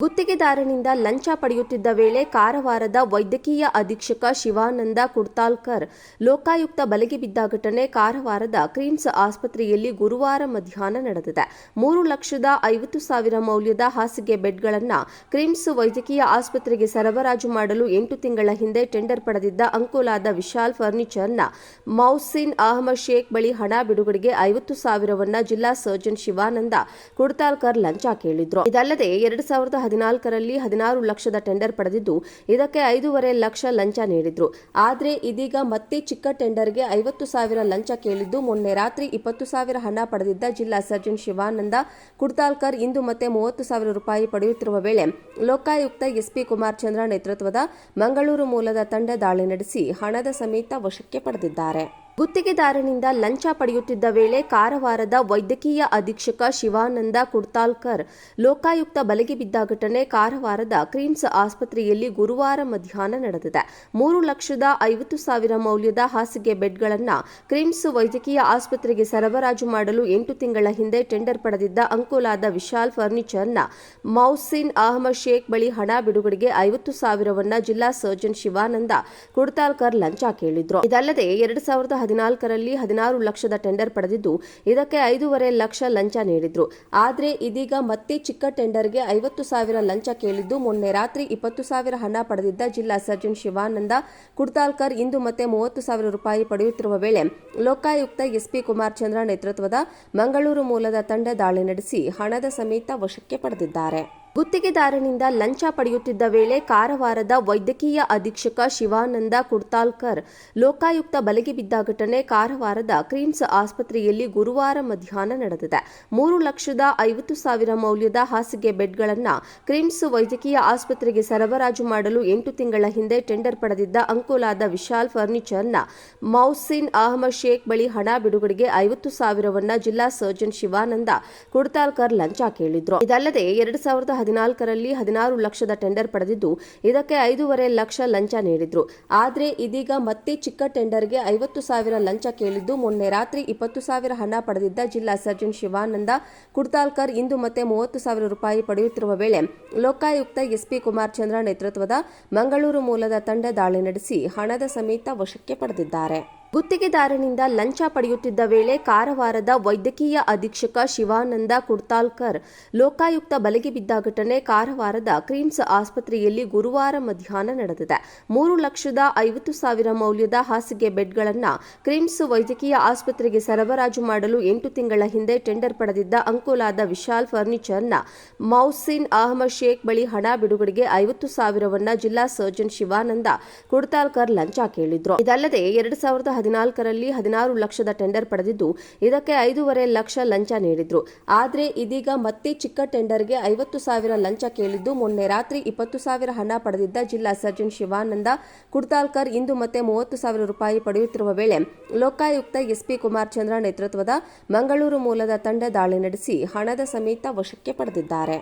ಗುತ್ತಿಗೆದಾರನಿಂದ ಲಂಚ ಪಡೆಯುತ್ತಿದ್ದ ವೇಳೆ ಕಾರವಾರದ ವೈದ್ಯಕೀಯ ಅಧೀಕ್ಷಕ ಶಿವಾನಂದ ಕುಡ್ತಾಲ್ಕರ್ ಲೋಕಾಯುಕ್ತ ಬಲೆಗೆ ಬಿದ್ದ ಘಟನೆ ಕಾರವಾರದ ಕ್ರೀಮ್ಸ್ ಆಸ್ಪತ್ರೆಯಲ್ಲಿ ಗುರುವಾರ ಮಧ್ಯಾಹ್ನ ನಡೆದಿದೆ. ಮೂರು ಲಕ್ಷದ ಐವತ್ತು ಸಾವಿರ ಮೌಲ್ಯದ ಹಾಸಿಗೆ ಬೆಡ್ಗಳನ್ನು ಕ್ರೀಮ್ಸ್ ವೈದ್ಯಕೀಯ ಆಸ್ಪತ್ರೆಗೆ ಸರಬರಾಜು ಮಾಡಲು ಎಂಟು ತಿಂಗಳ ಹಿಂದೆ ಟೆಂಡರ್ ಪಡೆದಿದ್ದ ಅಂಕೋಲಾದ ವಿಶಾಲ್ ಫರ್ನಿಚರ್ನ ಮೌಸಿನ್ ಅಹಮದ್ ಶೇಖ್ ಬಳಿ ಹಣ ಬಿಡುಗಡೆಗೆ ಐವತ್ತು ಸಾವಿರವನ್ನ ಜಿಲ್ಲಾ ಸರ್ಜನ್ ಶಿವಾನಂದ ಕುಡ್ತಾಲ್ಕರ್ ಲಂಚ ಕೇಳಿದ್ರು. ಇದಲ್ಲದೆ ಎರಡು ಸಾವಿರದ ಹದಿನಾಲ್ಕರಲ್ಲಿ ಹದಿನಾರು ಲಕ್ಷದ ಟೆಂಡರ್ ಪಡೆದಿದ್ದು, ಇದಕ್ಕೆ ಐದೂವರೆ ಲಕ್ಷ ಲಂಚ ನೀಡಿದ್ರು. ಆದರೆ ಇದೀಗ ಮತ್ತೆ ಚಿಕ್ಕ ಟೆಂಡರ್ಗೆ ಐವತ್ತು ಸಾವಿರ ಲಂಚ ಕೇಳಿದ್ದು ಮೊನ್ನೆ ರಾತ್ರಿ ಇಪ್ಪತ್ತು ಸಾವಿರ ಹಣ ಪಡೆದಿದ್ದ ಜಿಲ್ಲಾ ಸರ್ಜನ್ ಶಿವಾನಂದ. ಕುಡ್ತಾಲ್ಕರ್ ಇಂದು ಮತ್ತೆ ಮೂವತ್ತು ಸಾವಿರ ರೂಪಾಯಿ ಪಡೆಯುತ್ತಿರುವ ವೇಳೆ ಲೋಕಾಯುಕ್ತ ಎಸ್ಪಿ ಕುಮಾರ್ ಚಂದ್ರ ನೇತೃತ್ವದ ಮಂಗಳೂರು ಮೂಲದ ತಂಡ ದಾಳಿ ನಡೆಸಿ ಹಣದ ಸಮೇತ ವಶಕ್ಕೆ ಪಡೆದಿದ್ದಾರೆ. ಗುತ್ತಿಗೆದಾರನಿಂದ ಲಂಚ ಪಡೆಯುತ್ತಿದ್ದ ವೇಳೆ ಕಾರವಾರದ ವೈದ್ಯಕೀಯ ಅಧೀಕ್ಷಕ ಶಿವಾನಂದ ಕುಡ್ತಾಲ್ಕರ್ ಲೋಕಾಯುಕ್ತ ಬಲೆಗೆ ಬಿದ್ದ ಘಟನೆ ಕಾರವಾರದ ಕ್ರೀಮ್ಸ್ ಆಸ್ಪತ್ರೆಯಲ್ಲಿ ಗುರುವಾರ ಮಧ್ಯಾಹ್ನ ನಡೆದಿದೆ. ಮೂರು ಲಕ್ಷದ ಐವತ್ತು ಸಾವಿರ ಮೌಲ್ಯದ ಹಾಸಿಗೆ ಬೆಡ್ಗಳನ್ನು ಕ್ರೀಮ್ಸ್ ವೈದ್ಯಕೀಯ ಆಸ್ಪತ್ರೆಗೆ ಸರಬರಾಜು ಮಾಡಲು ಎಂಟು ತಿಂಗಳ ಹಿಂದೆ ಟೆಂಡರ್ ಪಡೆದಿದ್ದ ಅಂಕೋಲಾದ ವಿಶಾಲ್ ಫರ್ನಿಚರ್ನ ಮೌಸಿನ್ ಅಹಮದ್ ಶೇಖ್ ಬಳಿ ಹಣ ಬಿಡುಗಡೆಗೆ ಐವತ್ತು ಸಾವಿರವನ್ನ ಜಿಲ್ಲಾ ಸರ್ಜನ್ ಶಿವಾನಂದ ಕುಡ್ತಾಲ್ಕರ್ ಲಂಚ ಕೇಳಿದ್ರು. ಇದಲ್ಲದೆ ಎರಡು ಸಾವಿರದ ಹದಿನಾಲ್ಕರಲ್ಲಿ ಹದಿನಾರು ಲಕ್ಷದ ಟೆಂಡರ್ ಪಡೆದಿದ್ದು, ಇದಕ್ಕೆ ಐದೂವರೆ ಲಕ್ಷ ಲಂಚ ನೀಡಿದ್ರು. ಆದರೆ ಇದೀಗ ಮತ್ತೆ ಚಿಕ್ಕ ಟೆಂಡರ್ಗೆ ಐವತ್ತು ಸಾವಿರ ಲಂಚ ಕೇಳಿದ್ದು ಮೊನ್ನೆ ರಾತ್ರಿ ಇಪ್ಪತ್ತು ಸಾವಿರ ಹಣ ಪಡೆದಿದ್ದ ಜಿಲ್ಲಾ ಸರ್ಜನ್ ಶಿವಾನಂದ. ಕುಡ್ತಾಲ್ಕರ್ ಇಂದು ಮತ್ತೆ ಮೂವತ್ತು ಸಾವಿರ ರೂಪಾಯಿ ಪಡೆಯುತ್ತಿರುವ ವೇಳೆ, ಲೋಕಾಯುಕ್ತ ಎಸ್ಪಿ ಕುಮಾರ್ ಚಂದ್ರ ನೇತೃತ್ವದ ಮಂಗಳೂರು ಮೂಲದ ತಂಡ ದಾಳಿ ನಡೆಸಿ ಹಣದ ಸಮೇತ ವಶಕ್ಕೆ ಪಡೆದಿದ್ದಾರೆ. ಗುತ್ತಿಗೆದಾರನಿಂದ ಲಂಚ ಪಡೆಯುತ್ತಿದ್ದ ವೇಳೆ ಕಾರವಾರದ ವೈದ್ಯಕೀಯ ಅಧೀಕ್ಷಕ ಶಿವಾನಂದ ಕುಡ್ತಾಲ್ಕರ್ ಲೋಕಾಯುಕ್ತ ಬಲೆಗೆ ಬಿದ್ದ ಘಟನೆ ಕಾರವಾರದ ಕ್ರೀಮ್ಸ್ ಆಸ್ಪತ್ರೆಯಲ್ಲಿ ಗುರುವಾರ ಮಧ್ಯಾಹ್ನ ನಡೆದಿದೆ. ಮೂರು ಲಕ್ಷದ ಐವತ್ತು ಸಾವಿರ ಮೌಲ್ಯದ ಹಾಸಿಗೆ ಬೆಡ್ಗಳನ್ನು ಕ್ರೀಮ್ಸ್ ವೈದ್ಯಕೀಯ ಆಸ್ಪತ್ರೆಗೆ ಸರಬರಾಜು ಮಾಡಲು ಎಂಟು ತಿಂಗಳ ಹಿಂದೆ ಟೆಂಡರ್ ಪಡೆದಿದ್ದ ಅಂಕೋಲಾದ ವಿಶಾಲ್ ಫರ್ನಿಚರ್ನ ಮೌಸಿನ್ ಅಹಮದ್ ಶೇಖ್ ಬಳಿ ಹಣ ಬಿಡುಗಡೆಗೆ ಐವತ್ತು ಸಾವಿರವನ್ನ ಜಿಲ್ಲಾ ಸರ್ಜನ್ ಶಿವಾನಂದ ಕುಡ್ತಾಲ್ಕರ್ ಲಂಚ ಕೇಳಿದ್ರು. ಇದಲ್ಲದೆ ಎರಡು ಸಾವಿರದ ಹದಿನಾಲ್ಕರಲ್ಲಿ ಹದಿನಾರು ಲಕ್ಷದ ಟೆಂಡರ್ ಪಡೆದಿದ್ದು, ಇದಕ್ಕೆ ಐದೂವರೆ ಲಕ್ಷ ಲಂಚ ನೀಡಿದ್ರು. ಆದರೆ ಇದೀಗ ಮತ್ತೆ ಚಿಕ್ಕ ಟೆಂಡರ್ಗೆ ಐವತ್ತು ಸಾವಿರ ಲಂಚ ಕೇಳಿದ್ದು ಮೊನ್ನೆ ರಾತ್ರಿ ಇಪ್ಪತ್ತು ಸಾವಿರ ಹಣ ಪಡೆದಿದ್ದ ಜಿಲ್ಲಾ ಸರ್ಜನ್ ಶಿವಾನಂದ ಕುಡ್ತಾಲ್ಕರ್ ಇಂದು ಮತ್ತೆ ಮೂವತ್ತು ಸಾವಿರ ರೂಪಾಯಿ ಪಡೆಯುತ್ತಿರುವ ವೇಳೆ ಲೋಕಾಯುಕ್ತ ಎಸ್ಪಿ ಕುಮಾರ್ ಚಂದ್ರ ನೇತೃತ್ವದ ಮಂಗಳೂರು ಮೂಲದ ತಂಡ ದಾಳಿ ನಡೆಸಿ ಹಣದ ಸಮೇತ ವಶಕ್ಕೆ ಪಡೆದಿದ್ದಾರೆ. ಗುತ್ತಿಗೆದಾರನಿಂದ ಲಂಚ ಪಡೆಯುತ್ತಿದ್ದ ವೇಳೆ ಕಾರವಾರದ ವೈದ್ಯಕೀಯ ಅಧೀಕ್ಷಕ ಶಿವಾನಂದ ಕುಡ್ತಾಲ್ಕರ್ ಲೋಕಾಯುಕ್ತ ಬಲೆಗೆ ಬಿದ್ದ ಘಟನೆ ಕಾರವಾರದ ಕ್ರೀಮ್ಸ್ ಆಸ್ಪತ್ರೆಯಲ್ಲಿ ಗುರುವಾರ ಮಧ್ಯಾಹ್ನ ನಡೆದಿದೆ. ಮೂರು ಲಕ್ಷದ ಐವತ್ತು ಸಾವಿರ ಮೌಲ್ಯದ ಹಾಸಿಗೆ ಬೆಡ್ಗಳನ್ನು ಕ್ರೀಮ್ಸ್ ವೈದ್ಯಕೀಯ ಆಸ್ಪತ್ರೆಗೆ ಸರಬರಾಜು ಮಾಡಲು ಎಂಟು ತಿಂಗಳ ಹಿಂದೆ ಟೆಂಡರ್ ಪಡೆದಿದ್ದ ಅಂಕೋಲಾದ ವಿಶಾಲ್ ಫರ್ನಿಚರ್ನ ಮೌಸಿನ್ ಅಹಮದ್ ಶೇಖ್ ಬಳಿ ಹಣ ಬಿಡುಗಡೆಗೆ ಐವತ್ತು ಸಾವಿರವನ್ನ ಜಿಲ್ಲಾ ಸರ್ಜನ್ ಶಿವಾನಂದ ಕುಡ್ತಾಲ್ಕರ್ ಲಂಚ ಕೇಳಿದ್ರು. ಇದಲ್ಲದೆ ಎರಡು ಸಾವಿರದ ಹದಿನಾಲ್ಕರಲ್ಲಿ ಹದಿನಾರು ಲಕ್ಷದ ಟೆಂಡರ್ ಪಡೆದಿದ್ದು, ಇದಕ್ಕೆ ಐದೂವರೆ ಲಕ್ಷ ಲಂಚ ನೀಡಿದ್ರು. ಆದರೆ ಇದೀಗ ಮತ್ತೆ ಚಿಕ್ಕ ಟೆಂಡರ್ಗೆ ಐವತ್ತು ಸಾವಿರ ಲಂಚ ಕೇಳಿದ್ದು, ಮೊನ್ನೆ ರಾತ್ರಿ ಇಪ್ಪತ್ತು ಸಾವಿರ ಹಣ ಪಡೆದಿದ್ದ ಜಿಲ್ಲಾ ಸರ್ಜನ್ ಶಿವಾನಂದ ಕುಡ್ತಾಲ್ಕರ್ ಇಂದು ಮತ್ತೆ ಮೂವತ್ತು ಸಾವಿರ ರೂಪಾಯಿ ಪಡೆಯುತ್ತಿರುವ ವೇಳೆ, ಲೋಕಾಯುಕ್ತ ಎಸ್ಪಿ ಕುಮಾರ್ ಚಂದ್ರ ನೇತೃತ್ವದ ಮಂಗಳೂರು ಮೂಲದ ತಂಡ ದಾಳಿ ನಡೆಸಿ ಹಣದ ಸಮೇತ ವಶಕ್ಕೆ ಪಡೆದಿದ್ದಾರೆ.